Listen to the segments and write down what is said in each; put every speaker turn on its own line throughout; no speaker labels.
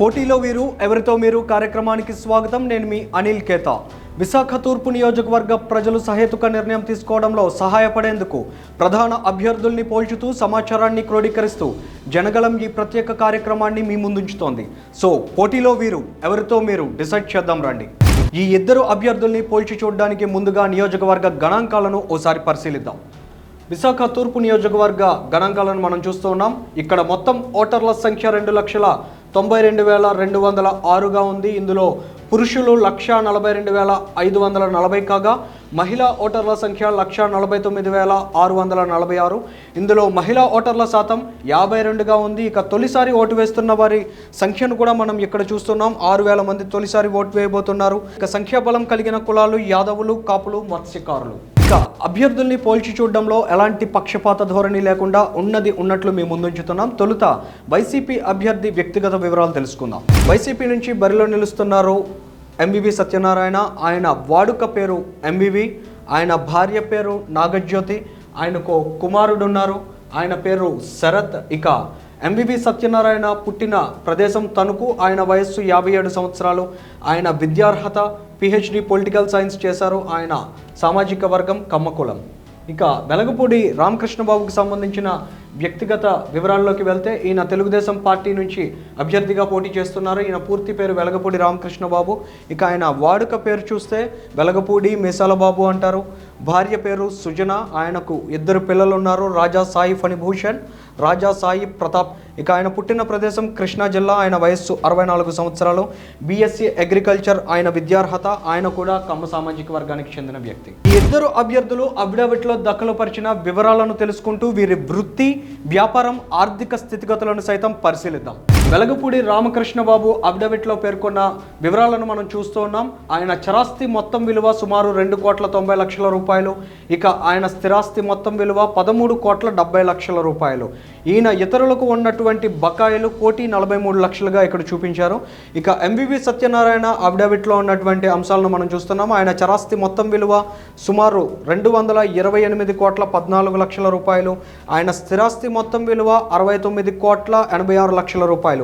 పోటీలో వీరు ఎవరితో మీరు కార్యక్రమానికి స్వాగతం? నేను మీ అనిల్ కేతా. విశాఖ తూర్పు నియోజకవర్గ ప్రజలు సహేతుక నిర్ణయం తీసుకోవడంలో సహాయపడేందుకు ప్రధాన అభ్యర్థుల్ని పోల్చుతూ సమాచారాన్ని క్రోడీకరిస్తూ జనగలం ఈ ప్రత్యేక కార్యక్రమాన్ని మీ ముందుంచుతోంది. సో పోటీలో వీరు ఎవరితో మీరు డిసైడ్ చేద్దాం రండి. ఈ ఇద్దరు అభ్యర్థుల్ని పోల్చి చూడడానికి ముందుగా నియోజకవర్గ గణాంకాలను ఓసారి పరిశీలిద్దాం. విశాఖ తూర్పు నియోజకవర్గ గణాంకాలను మనం చూస్తున్నాం ఇక్కడ మొత్తం ఓటర్ల సంఖ్య రెండు లక్షల తొంభై రెండు వేల రెండు వందల ఆరుగా ఉంది. ఇందులో పురుషులు లక్ష నలభై రెండు వేల ఐదు వందల నలభై కాగా మహిళా ఓటర్ల సంఖ్య లక్ష నలభై తొమ్మిది వేల ఆరు వందల నలభై ఆరు. ఇందులో మహిళా ఓటర్ల శాతం యాభై రెండుగా ఉంది. ఇక తొలిసారి ఓటు వేస్తున్న వారి సంఖ్యను కూడా మనం ఇక్కడ చూస్తున్నాం. ఆరు వేల మంది తొలిసారి ఓటు వేయబోతున్నారు. ఇక సంఖ్యాబలం కలిగిన కులాలు యాదవులు కాపులు మత్స్యకారులు. ఇక అభ్యర్థుల్ని పోల్చి చూడడంలో ఎలాంటి పక్షపాత ధోరణి లేకుండా ఉన్నది ఉన్నట్లు మేము ముందుంచుతున్నాం. తొలుత వైసీపీ అభ్యర్థి వ్యక్తిగత వివరాలు తెలుసుకుందాం. వైసీపీ నుంచి బరిలో నిలుస్తున్నారు ఎంవివి సత్యనారాయణ. ఆయన వాడుక పేరు ఎంవివి. ఆయన భార్య పేరు నాగజ్యోతి. ఆయనకు కుమారుడు ఉన్నారు ఆయన పేరు శరత్. ఇక ఎంబీబీ సత్యనారాయణ పుట్టిన ప్రదేశం తణుకు. ఆయన వయస్సు యాభై ఏడు సంవత్సరాలు. ఆయన విద్యార్హత పిహెచ్డి పొలిటికల్ సైన్స్ చేశారు. ఆయన సామాజిక వర్గం కమ్మకులం. ఇక వెలగపూడి రామకృష్ణ బాబుకు సంబంధించిన వ్యక్తిగత వివరాల్లోకి వెళ్తే ఈయన తెలుగుదేశం పార్టీ నుంచి అభ్యర్థిగా పోటీ చేస్తున్నారు. ఈయన పూర్తి పేరు వెలగపూడి రామకృష్ణబాబు. ఇక ఆయన వాడుక పేరు చూస్తే వెలగపూడి మిసాలబాబు అంటారు. భార్య పేరు సుజన ఆయనకు ఇద్దరు పిల్లలు ఉన్నారు రాజా సాయి ఫణిభూషణ్ రాజా సాయి ప్రతాప్. ఇక ఆయన పుట్టిన ప్రదేశం కృష్ణా జిల్లా. ఆయన వయస్సు అరవై నాలుగు సంవత్సరాలు. బీఎస్సీ అగ్రికల్చర్ ఆయన విద్యార్హత. ఆయన కూడా కమ్మ సామాజిక వర్గానికి చెందిన వ్యక్తి. ఈ ఇద్దరు అభ్యర్థులు అఫిడవిట్లో దఖలుపరిచిన వివరాలను తెలుసుకుంటూ వీరి వృత్తి వ్యాపారం ఆర్థిక స్థితిగతులను సైతం పరిశీలిద్దాం. వెలగపూడి రామకృష్ణ బాబు అఫిడవిట్లో పేర్కొన్న వివరాలను మనం చూస్తూ ఉన్నాం. ఆయన చరాస్తి మొత్తం విలువ సుమారు రెండు కోట్ల తొంభై లక్షల రూపాయలు. ఇక ఆయన స్థిరాస్తి మొత్తం విలువ పదమూడు కోట్ల డెబ్బై లక్షల రూపాయలు. ఈయన ఇతరులకు ఉన్నటువంటి బకాయిలు కోటి నలభై మూడు లక్షలుగా ఇక్కడ చూపించారు. ఇక ఎంవివి సత్యనారాయణ అఫిడవిట్లో ఉన్నటువంటి అంశాలను మనం చూస్తున్నాం. ఆయన చరాస్తి మొత్తం విలువ సుమారు రెండు వందల ఇరవై ఎనిమిది కోట్ల పద్నాలుగు లక్షల రూపాయలు. ఆయన స్థిరాస్తి మొత్తం విలువ అరవై తొమ్మిది కోట్ల ఎనభై ఆరు లక్షల రూపాయలు.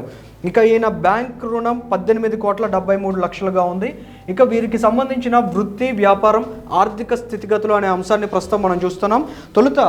ఇక ఈయన బ్యాంక్ రుణం పద్దెనిమిది కోట్ల డెబ్బై మూడు లక్షలుగా ఉంది. ఇక వీరికి సంబంధించిన వృత్తి వ్యాపారం ఆర్థిక స్థితిగతులు అనే అంశాన్ని ప్రస్తుతం మనం చూస్తున్నాం. తొలుత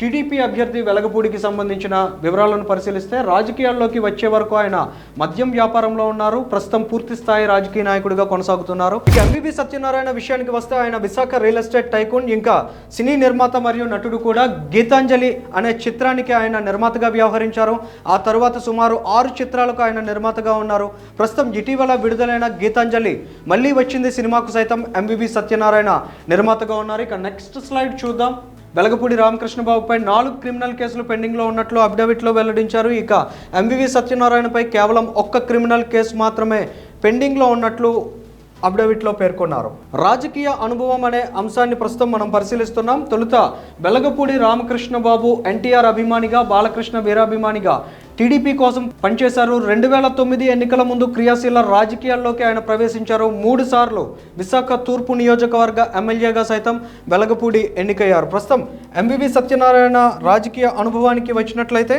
టీడీపీ అభ్యర్థి వెలగపూడికి సంబంధించిన వివరాలను పరిశీలిస్తే రాజకీయాల్లోకి వచ్చే వరకు ఆయన మద్యం వ్యాపారంలో ఉన్నారు. ప్రస్తుతం పూర్తి స్థాయి రాజకీయ నాయకుడిగా కొనసాగుతున్నారు. ఇక ఎంబీబీ సత్యనారాయణ విషయానికి వస్తే ఆయన విశాఖ రియల్ ఎస్టేట్ టైకూన్ ఇంకా సినీ నిర్మాత మరియు నటుడు కూడా గీతాంజలి అనే చిత్రానికి ఆయన నిర్మాతగా వ్యవహరించారు. ఆ తరువాత సుమారు ఆరు చిత్రాలకు ఆయన నిర్మాతగా ఉన్నారు. ప్రస్తుతం ఇటీవల విడుదలైన గీతాంజలి మళ్ళీ వచ్చింది సినిమాకు సైతం ఎంబీబీ సత్యనారాయణ నిర్మాతగా ఉన్నారు. ఇక నెక్స్ట్ స్లైడ్ చూద్దాం. వెలగపూడి రామకృష్ణ బాబుపై నాలుగు క్రిమినల్ కేసులు పెండింగ్లో ఉన్నట్లు అఫిడవిట్లో వెల్లడించారు. ఇక ఎంవివి సత్యనారాయణపై కేవలం ఒక్క క్రిమినల్ కేసు మాత్రమే పెండింగ్లో ఉన్నట్లు అఫిడవిట్లో పేర్కొన్నారు. రాజకీయ అనుభవం అనే అంశాన్ని ప్రస్తుతం మనం పరిశీలిస్తున్నాం. తొలుత వెలగపూడి రామకృష్ణ బాబు ఎన్టీఆర్ అభిమానిగా బాలకృష్ణ వీరాభిమానిగా టీడీపీ కోసం పనిచేశారు. రెండు వేల తొమ్మిది ఎన్నికల ముందు క్రియాశీల రాజకీయాల్లోకి ఆయన ప్రవేశించారు. మూడు సార్లు విశాఖ తూర్పు నియోజకవర్గ ఎమ్మెల్యేగా సైతం వెలగపూడి ఎన్నికయ్యారు. ప్రస్తుతం ఎంవివి సత్యనారాయణ రాజకీయ అనుభవానికి వచ్చినట్లయితే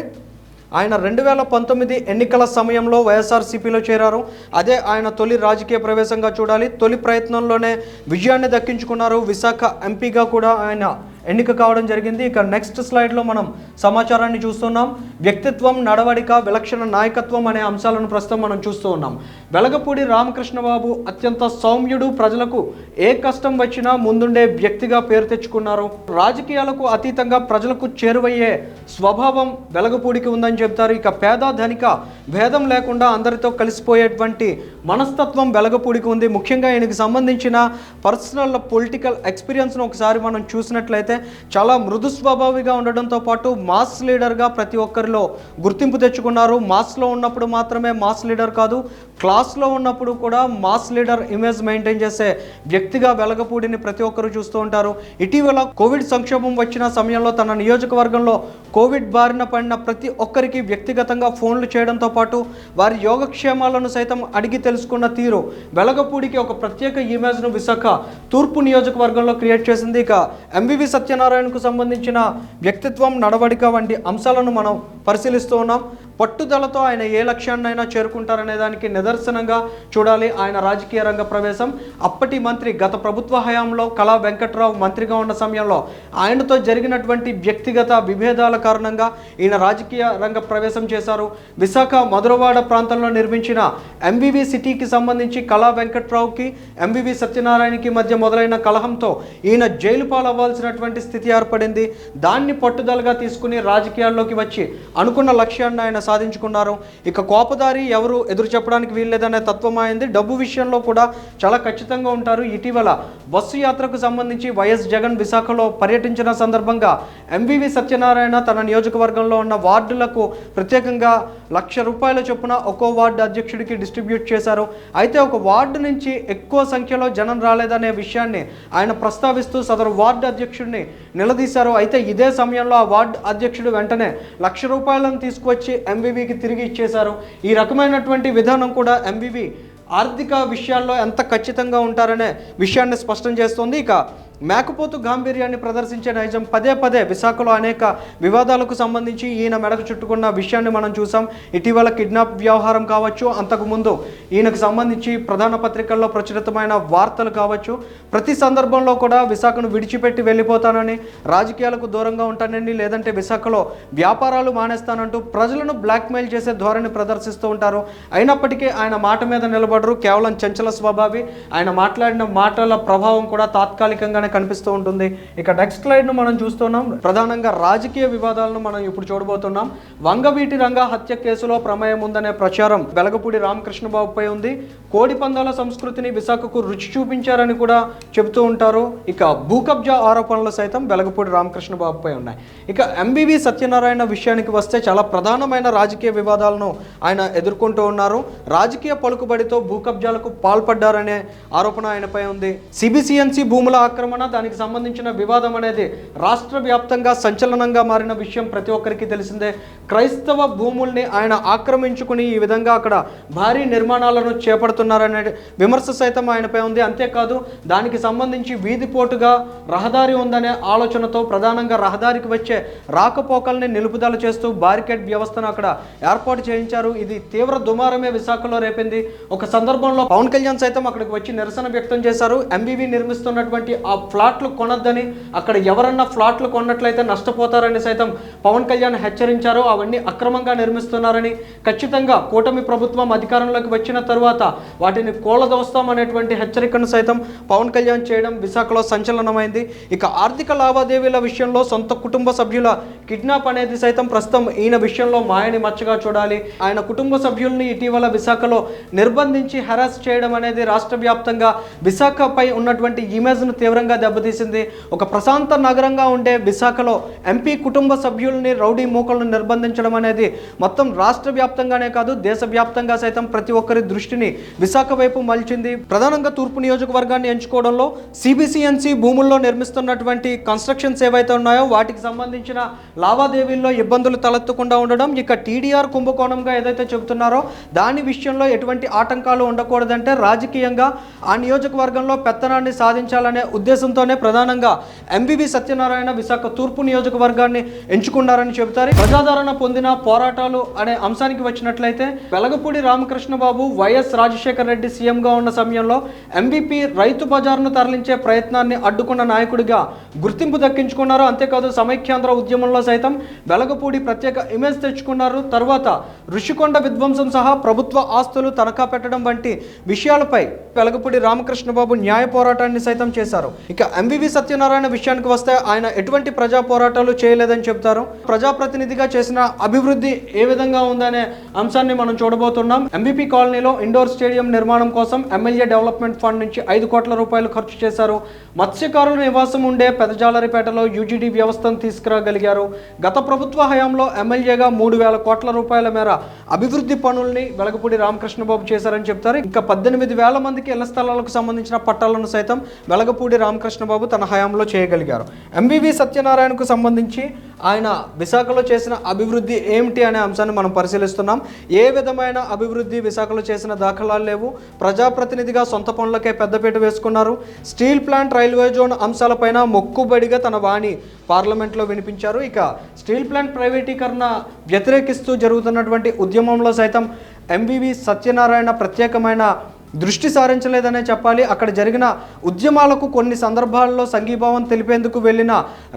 ఆయన రెండు వేల పంతొమ్మిది ఎన్నికల సమయంలో వైఎస్ఆర్సీపీలో చేరారు. అదే ఆయన తొలి రాజకీయ ప్రవేశంగా చూడాలి. తొలి ప్రయత్నంలోనే విజయాన్ని దక్కించుకున్నారు. విశాఖ ఎంపీగా కూడా ఆయన ఎన్నిక కావడం జరిగింది. ఇక నెక్స్ట్ స్లైడ్లో మనం సమాచారాన్ని చూస్తున్నాం. వ్యక్తిత్వం నడవడిక విలక్షణ నాయకత్వం అనే అంశాలను ప్రస్తుతం మనం చూస్తూ ఉన్నాం. వెలగపూడి రామకృష్ణబాబు అత్యంత సౌమ్యుడు ప్రజలకు ఏ కష్టం వచ్చినా ముందుండే వ్యక్తిగా పేరు తెచ్చుకున్నారు. రాజకీయాలకు అతీతంగా ప్రజలకు చేరువయ్యే స్వభావం వెలగపూడికి ఉందని చెప్తారు ఇక పేద ధనిక భేదం లేకుండా అందరితో కలిసిపోయేటువంటి మనస్తత్వం వెలగపూడికి ఉంది. ముఖ్యంగా ఈయనకి సంబంధించిన పర్సనల్ పొలిటికల్ ఎక్స్పీరియన్స్ను ఒకసారి మనం చూసినట్లయితే చాలా మృదు స్వభావిగా ఉండడంతో పాటు మాస్ లీడర్గా ప్రతి ఒక్కరిలో గుర్తింపు తెచ్చుకున్నారు. మాస్లో ఉన్నప్పుడు మాత్రమే మాస్ లీడర్ కాదు క్లాస్లో ఉన్నప్పుడు కూడా మాస్ లీడర్ ఇమేజ్ మెయింటైన్ చేసే వ్యక్తిగా వెలగపూడిని ప్రతి ఒక్కరూ చూస్తూ ఉంటారు. ఇటీవల కోవిడ్ సంక్షోభం వచ్చిన సమయంలో తన నియోజకవర్గంలో కోవిడ్ బారిన పడిన ప్రతి ఒక్కరికి వ్యక్తిగతంగా ఫోన్లు చేయడంతో పాటు వారి యోగక్షేమాలను సైతం అడిగి తెలుసుకున్న తీరు వెలగపూడికి ఒక ప్రత్యేక ఇమేజ్ను విశాఖ తూర్పు నియోజకవర్గంలో క్రియేట్ చేసింది. ఇక ఎంవివి సత్యనారాయణకు సంబంధించిన వ్యక్తిత్వం నడవడిక వంటి అంశాలను మనం పరిశీలిస్తూ ఉన్నాం. పట్టుదలతో ఆయన ఏ లక్ష్యాన్నైనా చేరుకుంటారనే దానికి నిదర్శనంగా చూడాలి ఆయన రాజకీయ రంగ ప్రవేశం. అప్పటి మంత్రి గత ప్రభుత్వ హయాంలో కళా వెంకట్రావు మంత్రిగా ఉన్న సమయంలో ఆయనతో జరిగినటువంటి వ్యక్తిగత విభేదాల కారణంగా ఈయన రాజకీయ రంగ ప్రవేశం చేశారు. విశాఖ మధురవాడ ప్రాంతంలో నిర్మించిన ఎంవివి సిటీకి సంబంధించి కళా వెంకట్రావుకి ఎంవివి సత్యనారాయణకి మధ్య మొదలైన కలహంతో ఈయన జైలు పాలవ్వాల్సినటువంటి స్థితి ఏర్పడింది. దాన్ని పట్టుదలగా తీసుకుని రాజకీయాల్లోకి వచ్చి అనుకున్న లక్ష్యాన్ని ఆయన సాధించుకున్నారు. ఇక కోపదారి ఎవరు ఎదురు చెప్పడానికి వీల్లేదనే తత్వం అయింది డబ్బు విషయంలో కూడా చాలా ఖచ్చితంగా ఉంటారు. ఇటీవల బస్సు యాత్రకు సంబంధించి వైఎస్ జగన్ విశాఖలో పర్యటించిన సందర్భంగా ఎంవివి సత్యనారాయణ తన నియోజకవర్గంలో ఉన్న వార్డులకు ప్రత్యేకంగా లక్ష రూపాయల చొప్పున ఒక్కో వార్డు అధ్యక్షుడికి డిస్ట్రిబ్యూట్ చేశారు. అయితే ఒక వార్డు నుంచి ఎక్కువ సంఖ్యలో జనం రాలేదనే విషయాన్ని ఆయన ప్రస్తావిస్తూ సదరు వార్డు అధ్యక్షుడిని నిలదీశారు. అయితే ఇదే సమయంలో ఆ వార్డు అధ్యక్షుడు వెంటనే లక్ష రూపాయలను తీసుకువచ్చి ఎంబీవీకి తిరిగి ఇచ్చేశారు. ఈ రకమైనటువంటి విధానం కూడా ఎంబీవీ ఆర్థిక విషయాల్లో ఎంత ఖచ్చితంగా ఉంటారనే విషయాన్ని స్పష్టం చేస్తోంది. ఇక మేకపోతు గాంభీర్యాన్ని ప్రదర్శించే నైజం పదే పదే విశాఖలో అనేక వివాదాలకు సంబంధించి ఈయన మెడకు చుట్టుకున్న విషయాన్ని మనం చూసాం. ఇటీవల కిడ్నాప్ వ్యవహారం కావచ్చు అంతకుముందు ఈయనకు సంబంధించి ప్రధాన పత్రికల్లో ప్రచురితమైన వార్తలు కావచ్చు. ప్రతి సందర్భంలో కూడా విశాఖను విడిచిపెట్టి వెళ్ళిపోతానని రాజకీయాలకు దూరంగా ఉంటానని లేదంటే విశాఖలో వ్యాపారాలు మానేస్తానంటూ ప్రజలను బ్లాక్మెయిల్ చేసే ధోరణి ప్రదర్శిస్తూ ఉంటారు. అయినప్పటికీ ఆయన మాట మీద నిలబడరు. కేవలం చంచల స్వభావి. ఆయన మాట్లాడిన మాటల ప్రభావం కూడా తాత్కాలికంగానే కనిపిస్తూ ఉంటుంది. ఇక నెక్స్ట్ స్లైడ్ను మనం చూస్తున్నాం. ప్రధానంగా రాజకీయ వివాదాలను మనం ఇప్పుడు చూడబోతున్నాం. వంగవీటి రంగ హత్య కేసులో ప్రమేయం ఉందనే ప్రచారం వెలగపూడి రామకృష్ణబాబుపై ఉంది. కోడి పందాల సంస్కృతిని విశాఖకు రుచి చూపించారని కూడా చెబుతూ ఉంటారు. ఇక భూకబ్జా ఆరోపణలు సైతం వెలగపూడి రామకృష్ణబాబుపై ఉన్నాయి. ఇక ఎంబీవి సత్యనారాయణ విషయానికి వస్తే చాలా ప్రధానమైన రాజకీయ వివాదాలను ఆయన ఎదుర్కొంటూ ఉన్నారు. రాజకీయ పలుకుబడితో భూకబ్జాలకు పాల్పడ్డారనే ఆరోపణ ఆయనపై ఉంది. సిబిసిఎన్సి భూముల ఆక్రమణ దానికి సంబంధించిన వివాదం అనేది రాష్ట్ర వ్యాప్తంగా సంచలనంగా మారిన విషయం ప్రతి ఒక్కరికి తెలిసిందే. క్రైస్తవ భూముల్ని ఆయన ఆక్రమించుకుని ఈ విధంగా అక్కడ భారీ నిర్మాణాలను చేపడుతున్నారనే విమర్శ సైతం ఆయనపై ఉంది. అంతేకాదు దానికి సంబంధించి వీధిపోటుగా రహదారి ఉందనే ఆలోచనతో ప్రధానంగా రహదారికి వచ్చే రాకపోకల్ని నిలుపుదల చేస్తూ బారికేడ్ వ్యవస్థను అక్కడ ఏర్పాటు చేయించారు. ఇది తీవ్ర దుమారమే విశాఖలో రేపింది. ఒక సందర్భంలో పవన్ కళ్యాణ్ సైతం అక్కడికి వచ్చి నిరసన వ్యక్తం చేశారు. ఎంబీవీ నిర్మిస్తున్నటువంటి ఆ ఫ్లాట్లు కొనొద్దని అక్కడ ఎవరన్నా ఫ్లాట్లు కొన్నట్లయితే నష్టపోతారని సైతం పవన్ కళ్యాణ్ హెచ్చరించారు. అవన్నీ అక్రమంగా నిర్మిస్తున్నారని ఖచ్చితంగా కూటమి ప్రభుత్వం అధికారంలోకి వచ్చిన తరువాత వాటిని కూలదోస్తాం అనేటువంటి హెచ్చరికను సైతం పవన్ కళ్యాణ్ చేయడం విశాఖలో సంచలనమైంది. ఇక ఆర్థిక లావాదేవీల విషయంలో సొంత కుటుంబ సభ్యుల కిడ్నాప్ అనేది సైతం ప్రస్తుతం ఈయన విషయంలో మాయని మచ్చగా చూడాలి. ఆయన కుటుంబ సభ్యుల్ని ఇటీవల విశాఖలో నిర్బంధించి హెరాస్ చేయడం అనేది రాష్ట్ర వ్యాప్తంగా విశాఖపై ఉన్నటువంటి ఇమేజ్ను తీవ్రంగా దెబ్బతీసింది. ఒక ప్రశాంత నగరంగా ఉండే విశాఖలో ఎంపీ కుటుంబ సభ్యుల్ని రౌడీ మూకలను నిర్బంధించడం అనేది మొత్తం రాష్ట్ర వ్యాప్తంగానే కాదు దేశవ్యాప్తంగా సైతం ప్రతి ఒక్కరి దృష్టిని విశాఖ వైపు మలిచింది. ప్రధానంగా తూర్పు నియోజకవర్గాన్ని ఎంచుకోవడంలో సిబిసిఎన్సి భూముల్లో నిర్మిస్తున్నటువంటి కన్స్ట్రక్షన్స్ ఏవైతే ఉన్నాయో వాటికి సంబంధించిన లావాదేవీల్లో ఇబ్బందులు తలెత్తకుండా ఉండడం ఇక టీడీఆర్ కుంభకోణంగా ఏదైతే చెబుతున్నారో దాని విషయంలో ఎటువంటి ఆటంకాలు ఉండకూడదంటే రాజకీయంగా ఆ నియోజకవర్గంలో పెత్తనాన్ని సాధించాలనే ఉద్దేశం ఉద్దేశంతోనే ప్రధానంగా ఎంబీబీ సత్యనారాయణ విశాఖ తూర్పు నియోజకవర్గాన్ని ఎంచుకున్నారని చెబుతారు. ప్రజాదరణ పొందిన పోరాటాలు అనే అంశానికి వచ్చినట్లయితే వెలగపూడి రామకృష్ణ బాబు వైఎస్ రాజశేఖర రెడ్డి సీఎంగా ఉన్న సమయంలో ఎంబీపీ రైతు బజార్ను తరలించే ప్రయత్నాన్ని అడ్డుకున్న నాయకుడిగా గుర్తింపు దక్కించుకున్నారు. అంతేకాదు సమైక్యాంధ్ర ఉద్యమంలో సైతం వెలగపూడి ప్రత్యేక ఇమేజ్ తెచ్చుకున్నారు. తర్వాత ఋషికొండ విధ్వంసం సహా ప్రభుత్వ ఆస్తులు తనఖా పెట్టడం వంటి విషయాలపై వెలగపూడి రామకృష్ణబాబు న్యాయ పోరాటాన్ని సైతం చేశారు. ఇక ఎంవివి సత్యనారాయణ విషయానికి వస్తే ఆయన ఎటువంటి ప్రజా పోరాటాలు చేయలేదని చెప్తారు ప్రజాప్రతినిధిగా చేసిన అభివృద్ధి ఏ విధంగా ఉందనే అంశాన్ని మనం చూడబోతున్నాం. ఎంబీపీ కాలనీలో ఇండోర్ స్టేడియం నిర్మాణం కోసం ఎమ్మెల్యే డెవలప్మెంట్ ఫండ్ నుంచి ఐదు కోట్ల రూపాయలు ఖర్చు చేశారు. మత్స్యకారుల నివాసం ఉండే పెదజాలరిపేటలో యూజీడీ వ్యవస్థను తీసుకురాగలిగారు. గత ప్రభుత్వ హయాంలో ఎమ్మెల్యేగా మూడు వేల కోట్ల రూపాయల మేర అభివృద్ధి పనుల్ని వెలగపూడి రామకృష్ణబాబు చేశారని చెప్తారు. ఇంకా పద్దెనిమిది వేల మందికి ఇళ్ళ స్థలాలకు సంబంధించిన పట్టాలను సైతం వెలగపూడి రామకృష్ణ కృష్ణబాబు తన హయాంలో చేయగలిగారు. ఎంవివి సత్యనారాయణకు సంబంధించి ఆయన విశాఖలో చేసిన అభివృద్ధి ఏమిటి అనే అంశాన్ని మనం పరిశీలిస్తున్నాం. ఏ విధమైన అభివృద్ధి విశాఖలో చేసిన దాఖలాలు లేవు. ప్రజాప్రతినిధిగా సొంత పనులకే పెద్దపీట వేసుకున్నారు. స్టీల్ ప్లాంట్ రైల్వే జోన్ అంశాలపైన మొక్కుబడిగా తన వాణి పార్లమెంట్లో వినిపించారు. ఇక స్టీల్ ప్లాంట్ ప్రైవేటీకరణ వ్యతిరేకిస్తూ జరుగుతున్నటువంటి ఉద్యమంలో సైతం ఎంబీవీ సత్యనారాయణ ప్రత్యేకమైన దృష్టి సారించలేదనే చెప్పాలి. అక్కడ జరిగిన ఉద్యమాలకు కొన్ని సందర్భాల్లో సంఘీభావం తెలిపేందుకు వెళ్ళిన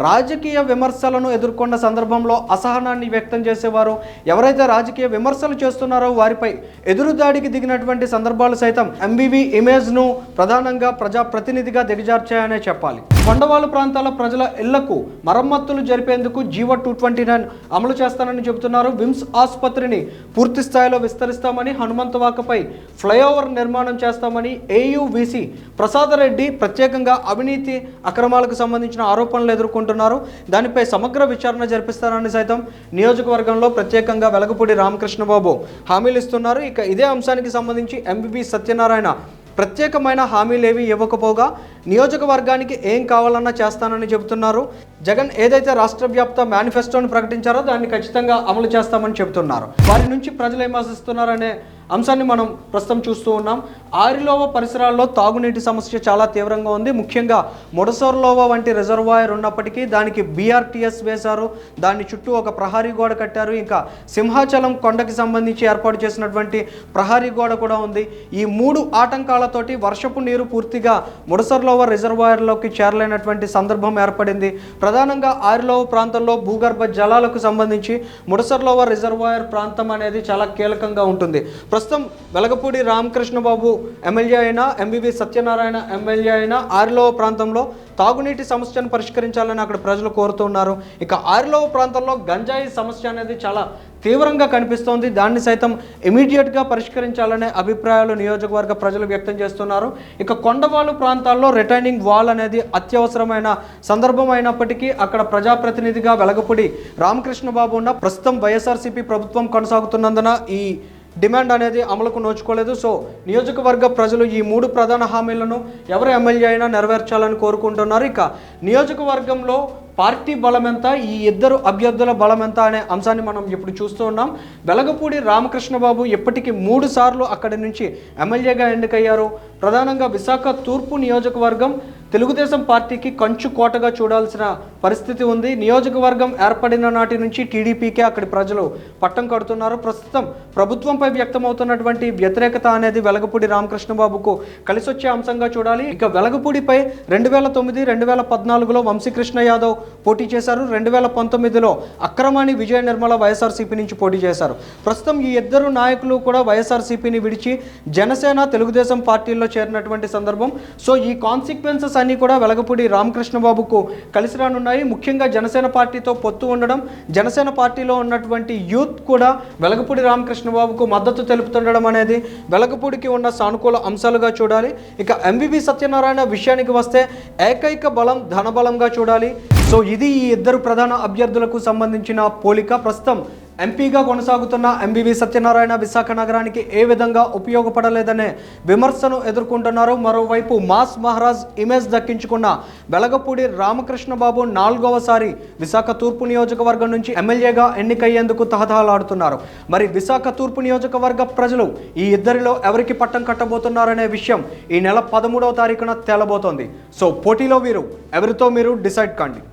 రాజకీయ విమర్శలను ఎదుర్కొన్న సందర్భంలో అసహనాన్ని వ్యక్తం చేసేవారు. ఎవరైతే రాజకీయ విమర్శలు చేస్తున్నారో వారిపై ఎదురుదాడికి దిగినటువంటి సందర్భాలు సైతం ఎంబీవీ ఇమేజ్ను ప్రధానంగా ప్రజాప్రతినిధిగా దిగజార్చాయనే చెప్పాలి. కొండవాళ్ళు ప్రాంతాల ప్రజల ఇళ్ళకు మరమ్మతులు జరిపేందుకు జీవో టూ ట్వంటీ నైన్ అమలు చేస్తానని చెబుతున్నారు. విమ్స్ ఆసుపత్రిని పూర్తి స్థాయిలో విస్తరిస్తామని హనుమంతవాకపై ఫ్లైఓవర్ నిర్మాణం చేస్తామని ఏయువిసి ప్రసాదరెడ్డి ప్రత్యేకంగా అవినీతి అక్రమాలకు సంబంధించిన ఆరోపణలు ఎదుర్కొంటున్నారు. దానిపై సమగ్ర విచారణ జరిపిస్తానని సైతం నియోజకవర్గంలో ప్రత్యేకంగా వెలగపూడి రామకృష్ణబాబు హామీలు ఇస్తున్నారు. ఇక ఇదే అంశానికి సంబంధించి ఎంబీబీ సత్యనారాయణ ప్రత్యేకమైన హామీలేవి ఇవ్వకపోగా నియోజకవర్గానికి ఏం కావాలన్నా చేస్తానని చెబుతున్నారు. జగన్ ఏదైతే రాష్ట్ర వ్యాప్త మేనిఫెస్టోను ప్రకటించారో దాన్ని ఖచ్చితంగా అమలు చేస్తామని చెబుతున్నారు. వారి నుంచి ప్రజలు ఏం ఆశిస్తున్నారనే అంశాన్ని మనం ప్రస్తుతం చూస్తూ ఉన్నాం. ఆరిలోవ పరిసరాల్లో తాగునీటి సమస్య చాలా తీవ్రంగా ఉంది. ముఖ్యంగా మొడసోర్లోవ వంటి రిజర్వాయర్ ఉన్నప్పటికీ దానికి బీఆర్టీఎస్ వేశారు. దాని చుట్టూ ఒక ప్రహారీ గోడ కట్టారు. ఇంకా సింహాచలం కొండకి సంబంధించి ఏర్పాటు చేసినటువంటి ప్రహారీ గోడ కూడా ఉంది. ఈ మూడు ఆటంకాలతోటి వర్షపు నీరు పూర్తిగా మొడసర్లోవ రిజర్వాయర్లోకి చేరలేనటువంటి సందర్భం ఏర్పడింది. ప్రధానంగా ఆరిలోవ ప్రాంతంలో భూగర్భ జలాలకు సంబంధించి ముడసర్లోవ రిజర్వాయర్ ప్రాంతం అనేది చాలా కీలకంగా ఉంటుంది. ప్రస్తుతం వెలగపూడి రామకృష్ణ బాబు ఎమ్మెల్యే అయినా ఎంబీబీ సత్యనారాయణ ఎమ్మెల్యే అయినా ఆరిలో ప్రాంతంలో తాగునీటి సమస్యను పరిష్కరించాలని అక్కడ ప్రజలు కోరుతున్నారు ఇక ఆరిలో ప్రాంతంలో గంజాయి సమస్య అనేది చాలా తీవ్రంగా కనిపిస్తోంది. దాన్ని సైతం ఇమీడియట్గా పరిష్కరించాలనే అభిప్రాయాలు నియోజకవర్గ ప్రజలు వ్యక్తం చేస్తున్నారు. ఇక కొండవాళ్ళు ప్రాంతాల్లో రిటైనింగ్ వాల్ అనేది అత్యవసరమైన సందర్భం అయినప్పటికీ అక్కడ ప్రజాప్రతినిధిగా వెలగపూడి రామకృష్ణ బాబు ఉన్న ప్రస్తుతం వైఎస్ఆర్సీపీ ప్రభుత్వం కొనసాగుతున్నందున ఈ డిమాండ్ అనేది అమలుకు నోచుకోలేదు. సో నియోజకవర్గ ప్రజలు ఈ మూడు ప్రధాన హామీలను ఎవరు ఎమ్మెల్యే అయినా నెరవేర్చాలని కోరుకుంటున్నారు. ఇక నియోజకవర్గంలో పార్టీ బలం ఎంత? ఈ ఇద్దరు అభ్యర్థుల బలం ఎంత అనే అంశాన్ని మనం ఇప్పుడు చూస్తూ ఉన్నాం. వెలగపూడి రామకృష్ణబాబు ఇప్పటికీ మూడు సార్లు అక్కడి నుంచి ఎమ్మెల్యేగా ఎన్నికయ్యారు. ప్రధానంగా విశాఖ తూర్పు నియోజకవర్గం తెలుగుదేశం పార్టీకి కంచు కోటగా చూడాల్సిన పరిస్థితి ఉంది. నియోజకవర్గం ఏర్పడిన నాటి నుంచి టీడీపీకే అక్కడి ప్రజలు పట్టం కడుతున్నారు. ప్రస్తుతం ప్రభుత్వంపై వ్యక్తమవుతున్నటువంటి వ్యతిరేకత అనేది వెలగపూడి రామకృష్ణబాబుకు కలిసొచ్చే అంశంగా చూడాలి. ఇక వెలగపూడిపై రెండు వేల తొమ్మిది రెండు వేల పద్నాలుగులో వంశీకృష్ణ యాదవ్ పోటీ చేశారు. రెండు వేల పంతొమ్మిదిలో అక్రమాణి విజయ నిర్మల వైఎస్ఆర్సీపీ నుంచి పోటీ చేశారు. ప్రస్తుతం ఈ ఇద్దరు నాయకులు కూడా వైఎస్ఆర్సీపీని విడిచి జనసేన తెలుగుదేశం పార్టీల్లో చేరినటువంటి సందర్భం. సో ఈ కాన్సిక్వెన్సెస్ అన్నీ కూడా వెలగపూడి రామకృష్ణ బాబుకు కలిసి రానున్నాయి. ముఖ్యంగా జనసేన పార్టీతో పొత్తు ఉండడం జనసేన పార్టీలో ఉన్నటువంటి యూత్ కూడా వెలగపూడి రామకృష్ణ బాబుకు మద్దతు తెలుపుతుండడం అనేది వెలగపూడికి ఉన్న సానుకూల అంశాలుగా చూడాలి. ఇక ఎంవివి సత్యనారాయణ విషయానికి వస్తే ఏకైక బలం ధనబలంగా చూడాలి. సో ఇది ఈ ఇద్దరు ప్రధాన అభ్యర్థులకు సంబంధించిన పోలిక. ప్రస్తుతం ఎంపీగా కొనసాగుతున్న ఎంబీవీ సత్యనారాయణ విశాఖ నగరానికి ఏ విధంగా ఉపయోగపడలేదనే విమర్శను ఎదుర్కొంటున్నారు. మరోవైపు మాస్ మహారాజ్ ఇమేజ్ దక్కించుకున్న వెలగపూడి రామకృష్ణబాబు నాలుగవసారి విశాఖ తూర్పు నియోజకవర్గం నుంచి ఎమ్మెల్యేగా ఎన్నికయ్యేందుకు తహతహలాడుతున్నారు. మరి విశాఖ తూర్పు నియోజకవర్గ ప్రజలు ఈ ఇద్దరిలో ఎవరికి పట్టం కట్టబోతున్నారనే విషయం ఈ నెల పదమూడవ తారీఖున తేలబోతోంది. సో పోటీలో వీరు ఎవరితో మీరు డిసైడ్ కండి.